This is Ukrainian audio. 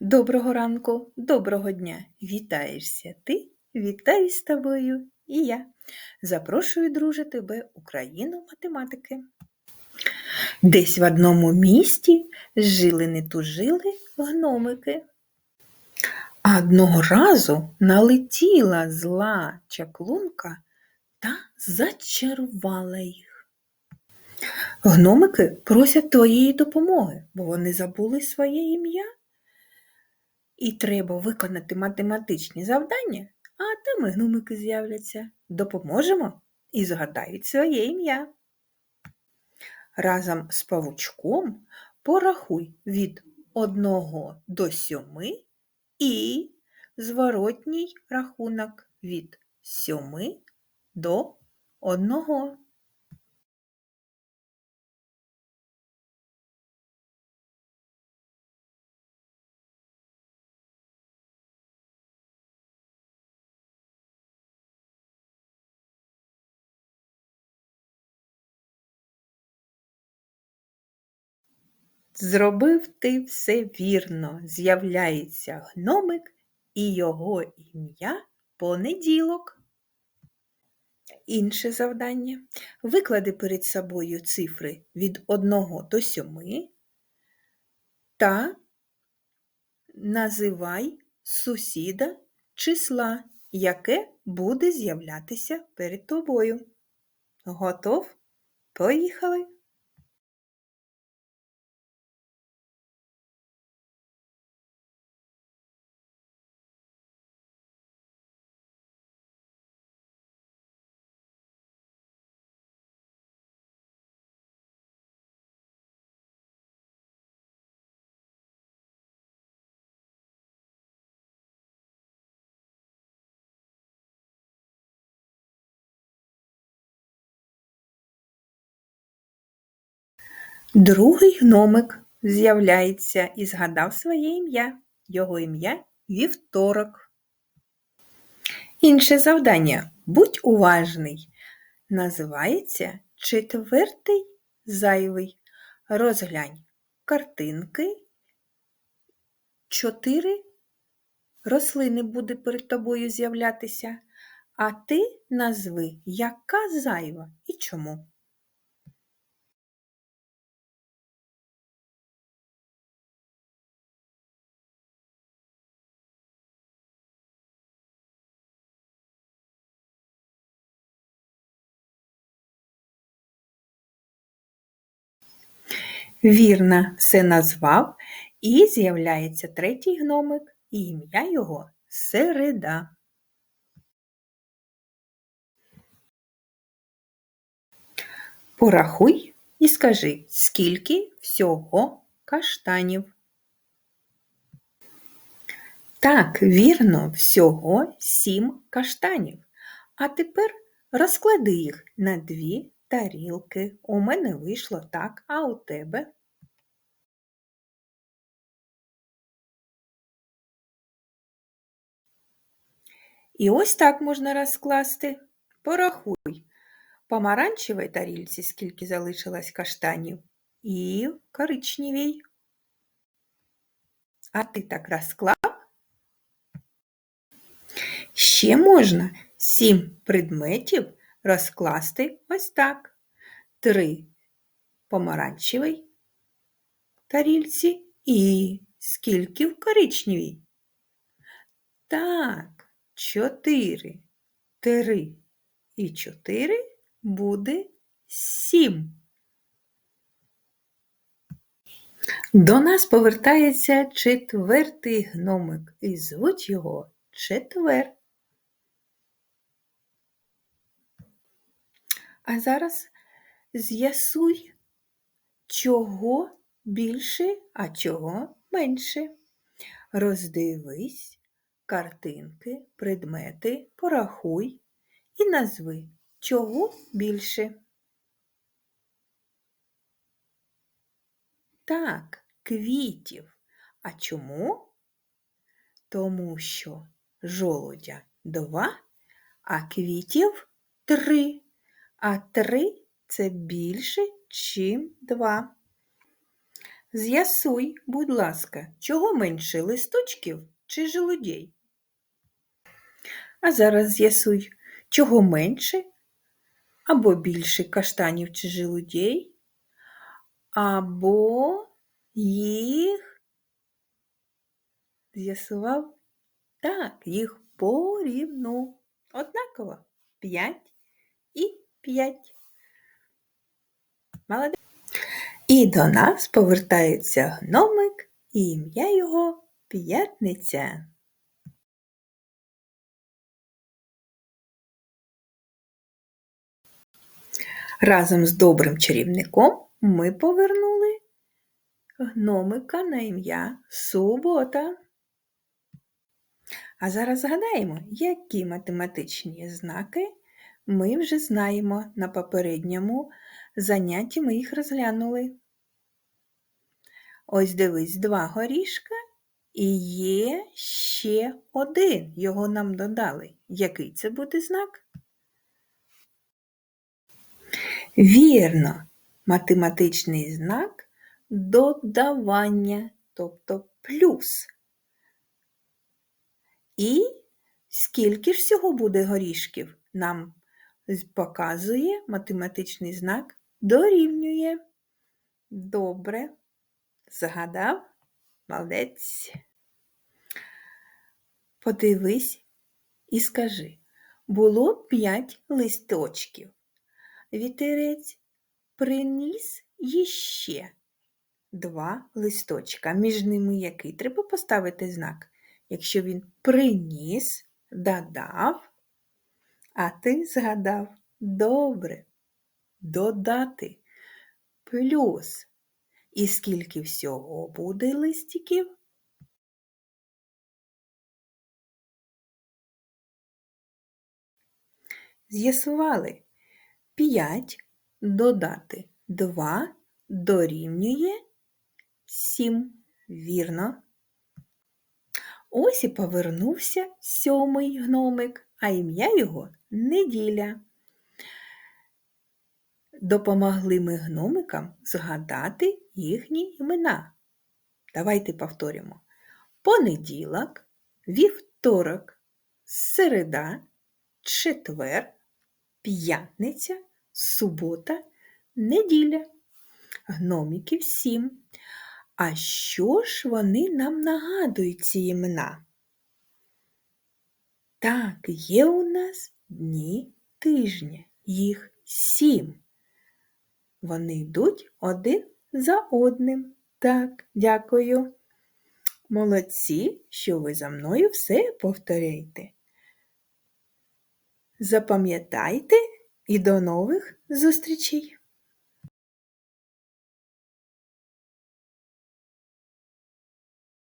Доброго ранку, доброго дня! Вітаєшся ти, вітаю з тобою і я. Запрошую, друже, тебе у країну математики. Десь в одному місті жили не тужили гномики. А одного разу налетіла зла чаклунка та зачарувала їх. Гномики просять твоєї допомоги, бо вони забули своє ім'я і треба виконати математичні завдання, а там і гномики з'являться. Допоможемо і згадають своє ім'я. Разом з павучком порахуй від 1 до 7 і зворотній рахунок від 7 до 1. Зробив ти все вірно, з'являється гномик і його ім'я понеділок. Інше завдання. Виклади перед собою цифри від 1 до 7 та називай сусіда числа, яке буде з'являтися перед тобою. Готов? Поїхали! Другий гномик з'являється і згадав своє ім'я. Його ім'я Вівторок. Інше завдання. Будь уважний. Називається четвертий зайвий. Розглянь картинки. Чотири рослини буде перед тобою з'являтися, а ти назви, яка зайва і чому. Вірно, все назвав, і з'являється третій гномик, і ім'я його Середа. Порахуй і скажи, скільки всього каштанів. Так, вірно, всього сім каштанів. А тепер розклади їх на дві тарілки. У мене вийшло так, а у тебе? І ось так можна розкласти. Порахуй. Помаранчевій тарільці, скільки залишилось каштанів, і коричневій. А ти так розклав? Ще можна сім предметів розкласти ось так. Три помаранчевій тарільці і скільки в коричневій? Так, чотири. Три і чотири буде сім. До нас повертається четвертий гномик і звуть його четвер. А зараз з'ясуй, чого більше, а чого менше. Роздивись картинки, предмети, порахуй і назви, чого більше. Так, квітів. А чому? Тому що жолудя два, а квітів три а три це більше, чим два. З'ясуй, будь ласка, чого менше листочків чи желудей? А зараз з'ясуй, чого менше або більше каштанів чи желудей, або їх з'ясував? Так, їх порівну. Однаково 5 5. Молодець. І до нас повертається гномик, і ім'я його П'ятниця. Разом з добрим чарівником ми повернули гномика на ім'я Субота. А зараз згадаємо, які математичні знаки ми вже знаємо на попередньому занятті ми їх розглянули. Ось дивись, два горішка і є ще один. Його нам додали. Який це буде знак? Вірно, математичний знак додавання, тобто плюс. І скільки ж всього буде горішків? Нам показує математичний знак дорівнює. Добре. Загадав? Молодець. Подивись і скажи, було п'ять листочків. Вітерець приніс іще два листочка. Між ними який треба поставити знак. Якщо він приніс, додав, а ти згадав добре додати плюс. І скільки всього буде листиків? З'ясували 5 додати 2 дорівнює 7. Вірно. Ось і повернувся сьомий гномик, а ім'я його неділя. Допомогли ми гномикам згадати їхні імена. Давайте повторимо. Понеділок, вівторок, середа, четвер, п'ятниця, субота, неділя. Гномиків сім. А що ж вони нам нагадують ці імена? Так, є у нас дні тижня, їх сім. Вони йдуть один за одним. Так, дякую. Молодці, що ви за мною все повторяєте. Запам'ятайте і до нових зустрічей!